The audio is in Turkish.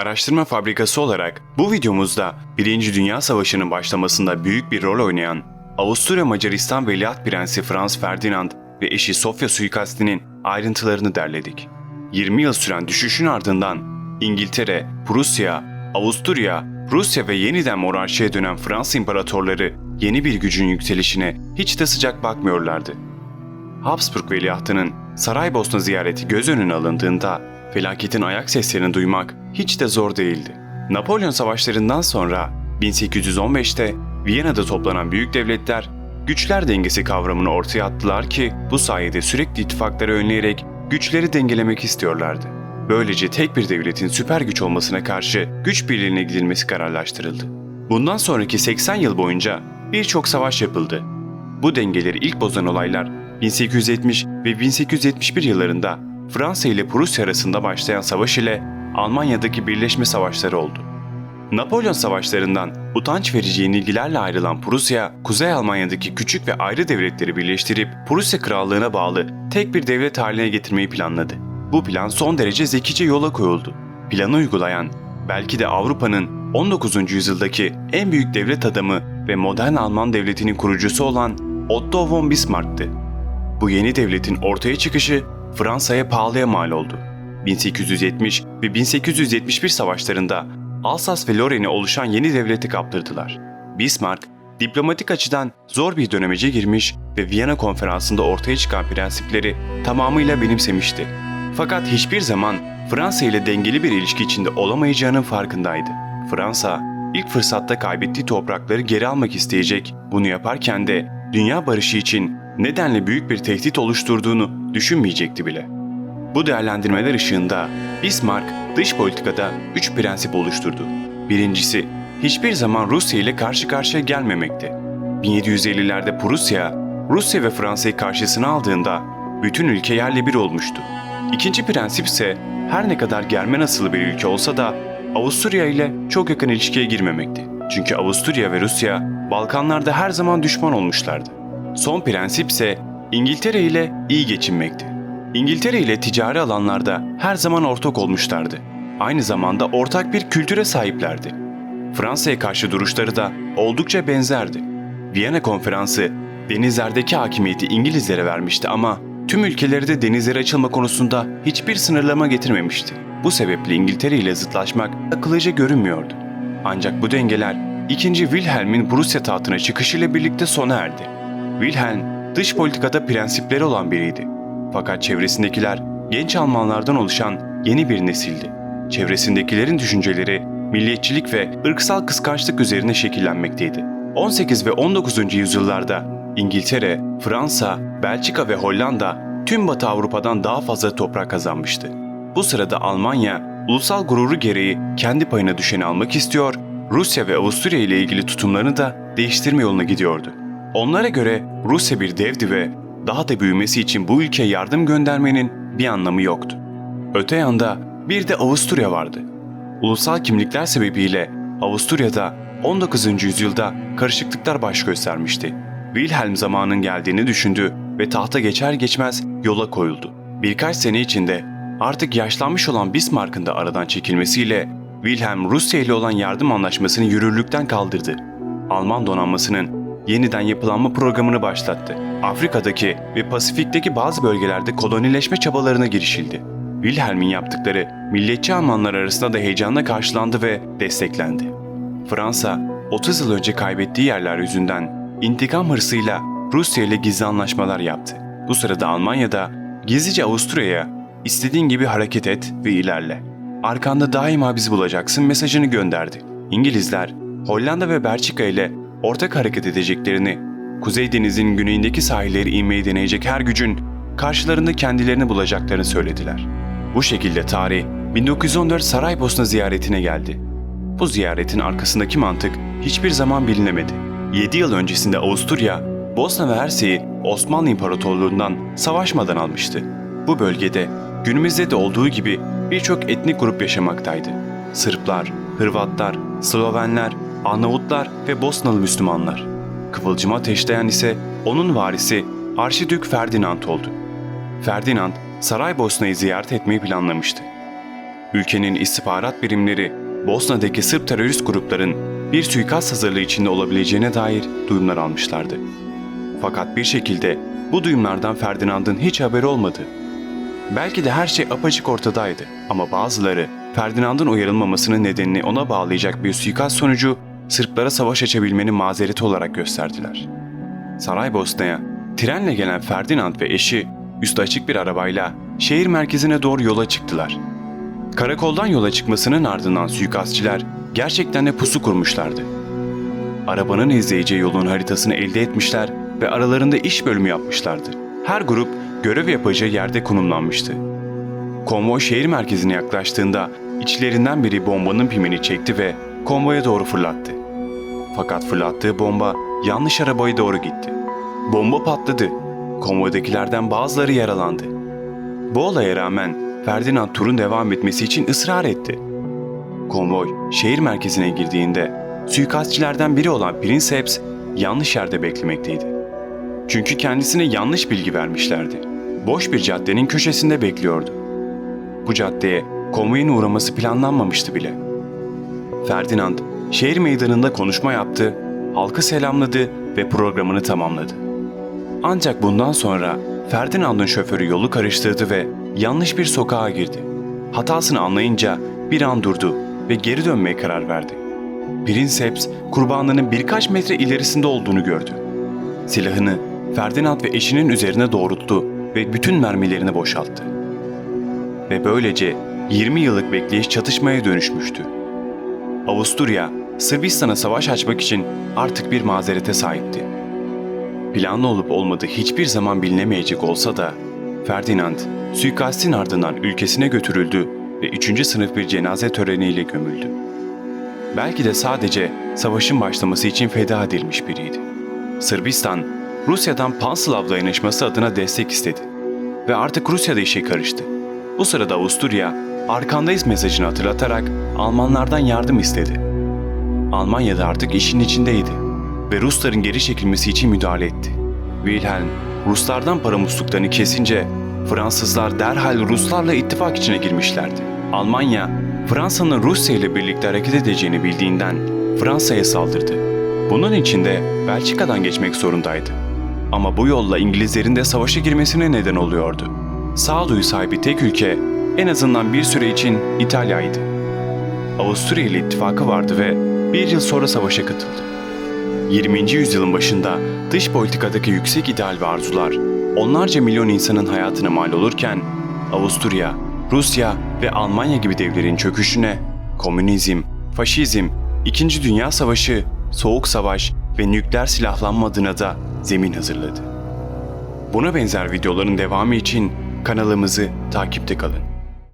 araştırma fabrikası olarak bu videomuzda 1. Dünya Savaşı'nın başlamasında büyük bir rol oynayan Avusturya Macaristan Veliaht Prensi Franz Ferdinand ve eşi Sofya suikastinin ayrıntılarını derledik. 20 yıl süren düşüşün ardından İngiltere, Prusya, Avusturya, Rusya ve yeniden monarşiye dönen Fransız imparatorları yeni bir gücün yükselişine hiç de sıcak bakmıyorlardı. Habsburg veliahtının Saraybosna ziyareti göz önüne alındığında felaketin ayak seslerini duymak hiç de zor değildi. Napolyon savaşlarından sonra 1815'te Viyana'da toplanan büyük devletler güçler dengesi kavramını ortaya attılar ki bu sayede sürekli ittifakları önleyerek güçleri dengelemek istiyorlardı. Böylece tek bir devletin süper güç olmasına karşı güç birliğine gidilmesi kararlaştırıldı. Bundan sonraki 80 yıl boyunca birçok savaş yapıldı. Bu dengeleri ilk bozan olaylar 1870 ve 1871 yıllarında Fransa ile Prusya arasında başlayan savaş ile Almanya'daki birleşme savaşları oldu. Napolyon savaşlarından utanç verici yenilgilerle ayrılan Prusya, Kuzey Almanya'daki küçük ve ayrı devletleri birleştirip Prusya Krallığına bağlı tek bir devlet haline getirmeyi planladı. Bu plan son derece zekice yola koyuldu. Planı uygulayan, belki de Avrupa'nın 19. yüzyıldaki en büyük devlet adamı ve modern Alman devletinin kurucusu olan Otto von Bismarck'tı. Bu yeni devletin ortaya çıkışı Fransa'ya pahalıya mal oldu. 1870 ve 1871 savaşlarında Alsas ve Lorraine'e oluşan yeni devleti kaptırdılar. Bismarck, diplomatik açıdan zor bir dönemece girmiş ve Viyana konferansında ortaya çıkan prensipleri tamamıyla benimsemişti. Fakat hiçbir zaman Fransa ile dengeli bir ilişki içinde olamayacağının farkındaydı. Fransa, ilk fırsatta kaybettiği toprakları geri almak isteyecek, bunu yaparken de dünya barışı için nedenle büyük bir tehdit oluşturduğunu düşünmeyecekti bile. Bu değerlendirmeler ışığında Bismarck dış politikada üç prensip oluşturdu. Birincisi, hiçbir zaman Rusya ile karşı karşıya gelmemekti. 1750'lerde Prusya, Rusya ve Fransa'yı karşısına aldığında bütün ülke yerle bir olmuştu. İkinci prensip ise her ne kadar Germen asıllı bir ülke olsa da Avusturya ile çok yakın ilişkiye girmemekti. Çünkü Avusturya ve Rusya Balkanlarda her zaman düşman olmuşlardı. Son prensip ise İngiltere ile iyi geçinmekti. İngiltere ile ticari alanlarda her zaman ortak olmuşlardı. Aynı zamanda ortak bir kültüre sahiplerdi. Fransa'ya karşı duruşları da oldukça benzerdi. Viyana Konferansı denizlerdeki hakimiyeti İngilizlere vermişti ama tüm ülkeleri de denizlere açılma konusunda hiçbir sınırlama getirmemişti. Bu sebeple İngiltere ile zıtlaşmak akıllıca görünmüyordu. Ancak bu dengeler 2. Wilhelm'in Prusya tahtına çıkışıyla birlikte sona erdi. Wilhelm dış politikada prensipleri olan biriydi. Fakat çevresindekiler genç Almanlardan oluşan yeni bir nesildi. Çevresindekilerin düşünceleri milliyetçilik ve ırksal kıskançlık üzerine şekillenmekteydi. 18 ve 19. yüzyıllarda İngiltere, Fransa, Belçika ve Hollanda tüm Batı Avrupa'dan daha fazla toprak kazanmıştı. Bu sırada Almanya, ulusal gururu gereği kendi payına düşeni almak istiyor, Rusya ve Avusturya ile ilgili tutumlarını da değiştirme yoluna gidiyordu. Onlara göre Rusya bir devdi ve daha da büyümesi için bu ülkeye yardım göndermenin bir anlamı yoktu. Öte yanda bir de Avusturya vardı. Ulusal kimlikler sebebiyle Avusturya'da 19. yüzyılda karışıklıklar baş göstermişti. Wilhelm zamanın geldiğini düşündü ve tahta geçer geçmez yola koyuldu. Birkaç sene içinde artık yaşlanmış olan Bismarck'ın da aradan çekilmesiyle Wilhelm Rusya ile olan yardım anlaşmasını yürürlükten kaldırdı. Alman donanmasının yeniden yapılanma programını başlattı. Afrika'daki ve Pasifik'teki bazı bölgelerde kolonileşme çabalarına girişildi. Wilhelm'in yaptıkları milliyetçi Almanlar arasında da heyecanla karşılandı ve desteklendi. Fransa, 30 yıl önce kaybettiği yerler yüzünden intikam hırsıyla Rusya ile gizli anlaşmalar yaptı. Bu sırada Almanya'da gizlice Avusturya'ya istediğin gibi hareket et ve ilerle. Arkanda daima bizi bulacaksın mesajını gönderdi. İngilizler, Hollanda ve Belçika ile ortak hareket edeceklerini, Kuzey Denizi'nin güneyindeki sahilleri inmeyi deneyecek her gücün karşılarında kendilerini bulacaklarını söylediler. Bu şekilde tarih 1914 Saraybosna ziyaretine geldi. Bu ziyaretin arkasındaki mantık hiçbir zaman bilinemedi. 7 yıl öncesinde Avusturya, Bosna ve Hersey'i Osmanlı İmparatorluğundan savaşmadan almıştı. Bu bölgede günümüzde de olduğu gibi birçok etnik grup yaşamaktaydı. Sırplar, Hırvatlar, Slovenler, Arnavutlar ve Bosnalı Müslümanlar. Kıvılcımı ateşleyen ise onun varisi Arşidük Ferdinand oldu. Ferdinand, Saraybosna'yı ziyaret etmeyi planlamıştı. ülkenin istihbarat birimleri Bosna'daki Sırp terörist grupların bir suikast hazırlığı içinde olabileceğine dair duyumlar almışlardı. Fakat bir şekilde bu duyumlardan Ferdinand'ın hiç haberi olmadı. Belki de her şey apaçık ortadaydı ama bazıları Ferdinand'ın uyarılmamasının nedenini ona bağlayacak bir suikast sonucu Sırplara savaş açabilmenin mazereti olarak gösterdiler. Saraybosna'ya trenle gelen Ferdinand ve eşi üstü açık bir arabayla şehir merkezine doğru yola çıktılar. Karakoldan yola çıkmasının ardından suikastçiler gerçekten de pusu kurmuşlardı. Arabanın izleyeceği yolun haritasını elde etmişler ve aralarında iş bölümü yapmışlardı. Her grup görev yapacağı yerde konumlanmıştı. Konvoy şehir merkezine yaklaştığında içlerinden biri bombanın pimini çekti ve konvoya doğru fırlattı. Fakat fırlattığı bomba yanlış arabaya doğru gitti. Bomba patladı. Konvoydakilerden bazıları yaralandı. Bu olaya rağmen Ferdinand turun devam etmesi için ısrar etti. Konvoy şehir merkezine girdiğinde suikastçilerden biri olan Princeps yanlış yerde beklemekteydi. Çünkü kendisine yanlış bilgi vermişlerdi. Boş bir caddenin köşesinde bekliyordu. Bu caddeye konvoyun uğraması planlanmamıştı bile. Ferdinand şehir meydanında konuşma yaptı, halkı selamladı ve programını tamamladı. Ancak bundan sonra Ferdinand'ın şoförü yolu karıştırdı ve yanlış bir sokağa girdi. Hatasını anlayınca bir an durdu ve geri dönmeye karar verdi. Princeps kurbanının birkaç metre ilerisinde olduğunu gördü. Silahını Ferdinand ve eşinin üzerine doğrulttu ve bütün mermilerini boşalttı. Ve böylece 20 yıllık bekleyiş çatışmaya dönüşmüştü. Avusturya, Sırbistan'a savaş açmak için artık bir mazerete sahipti. Planlı olup olmadığı hiçbir zaman bilinemeyecek olsa da Ferdinand suikastin ardından ülkesine götürüldü ve üçüncü sınıf bir cenaze töreniyle gömüldü. Belki de sadece savaşın başlaması için feda edilmiş biriydi. Sırbistan, Rusya'dan Panslav dayanışması adına destek istedi ve artık Rusya'da işe karıştı. Bu sırada Avusturya, arkandayız mesajını hatırlatarak Almanlardan yardım istedi. Almanya da artık işin içindeydi ve Rusların geri çekilmesi için müdahale etti. Wilhelm, Ruslardan para musluklarını kesince Fransızlar derhal Ruslarla ittifak içine girmişlerdi. Almanya, Fransa'nın Rusya ile birlikte hareket edeceğini bildiğinden Fransa'ya saldırdı. Bunun için de Belçika'dan geçmek zorundaydı. Ama bu yolla İngilizlerin de savaşa girmesine neden oluyordu. Sağduyu sahibi tek ülke en azından bir süre için İtalya'ydı. Avusturya ile ittifakı vardı ve bir yıl sonra savaşa katıldı. 20. yüzyılın başında dış politikadaki yüksek ideal ve arzular onlarca milyon insanın hayatına mal olurken Avusturya, Rusya ve Almanya gibi devlerin çöküşüne komünizm, faşizm, İkinci Dünya Savaşı, Soğuk Savaş ve nükleer silahlanma adına da zemin hazırladı. Buna benzer videoların devamı için kanalımızı takipte kalın.